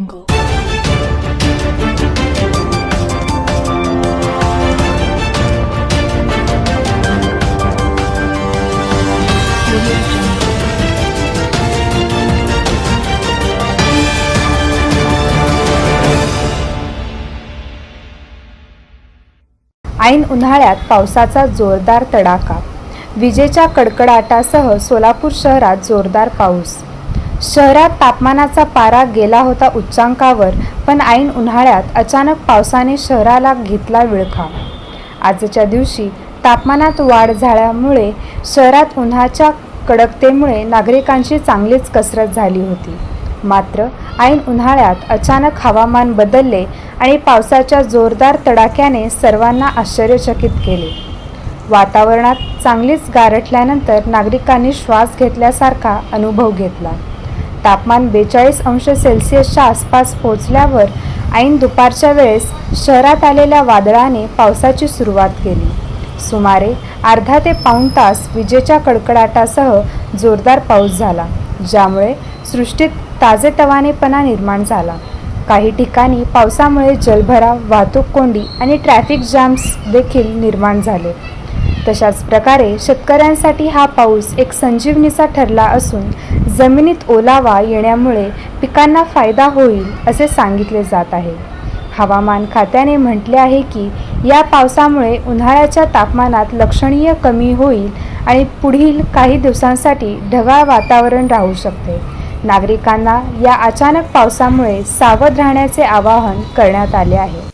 ऐन उन्हाळ्यात पावसाचा जोरदार तडाखा. विजेच्या कडकडाटासह सोलापूर शहरात जोरदार पाऊस. शहरात तापमानाचा पारा गेला होता उच्चांकावर पण ऐन उन्हाळ्यात अचानक पावसाने शहराला घेतला विळखा. आजच्या दिवशी तापमानात वाढ झाल्यामुळे शहरात उन्हाच्या कडकतेमुळे नागरिकांची चांगलीच कसरत झाली होती. मात्र ऐन उन्हाळ्यात अचानक हवामान बदलले आणि पावसाच्या जोरदार तडाख्याने सर्वांना आश्चर्यचकित केले. वातावरणात चांगलीच गारठल्यानंतर नागरिकांनी श्वास घेतल्यासारखा अनुभव घेतला. तापमान बेचाळीस अंश सेल्सिअसच्या आसपास पोहोचल्यावर ऐन दुपारच्या वेळेस शहरात आलेल्या वादळाने पावसाची सुरुवात केली. सुमारे अर्धा ते पाऊण तास विजेच्या कडकडाटासह जोरदार पाऊस झाला ज्यामुळे सृष्टीत ताजेतवानेपणा निर्माण झाला. काही ठिकाणी पावसामुळे जलभराव वाहतूक कोंडी आणि ट्रॅफिक जॅम्स देखील निर्माण झाले. तशाच प्रकारे शेतकऱ्यांसाठी हा पाऊस एक संजीवनीचा ठरला असून जमिनीत ओलावा येण्यामुळे पिकांना फायदा होईल असे सांगितले जात आहे. हवामान खात्याने म्हटले आहे की या पावसामुळे उन्हाळ्याच्या तापमानात लक्षणीय कमी होईल आणि पुढील काही दिवसांसाठी ढगाळ वातावरण राहू शकते. नागरिकांना या अचानक पावसामुळे सावध राहण्याचे आवाहन करण्यात आले आहे.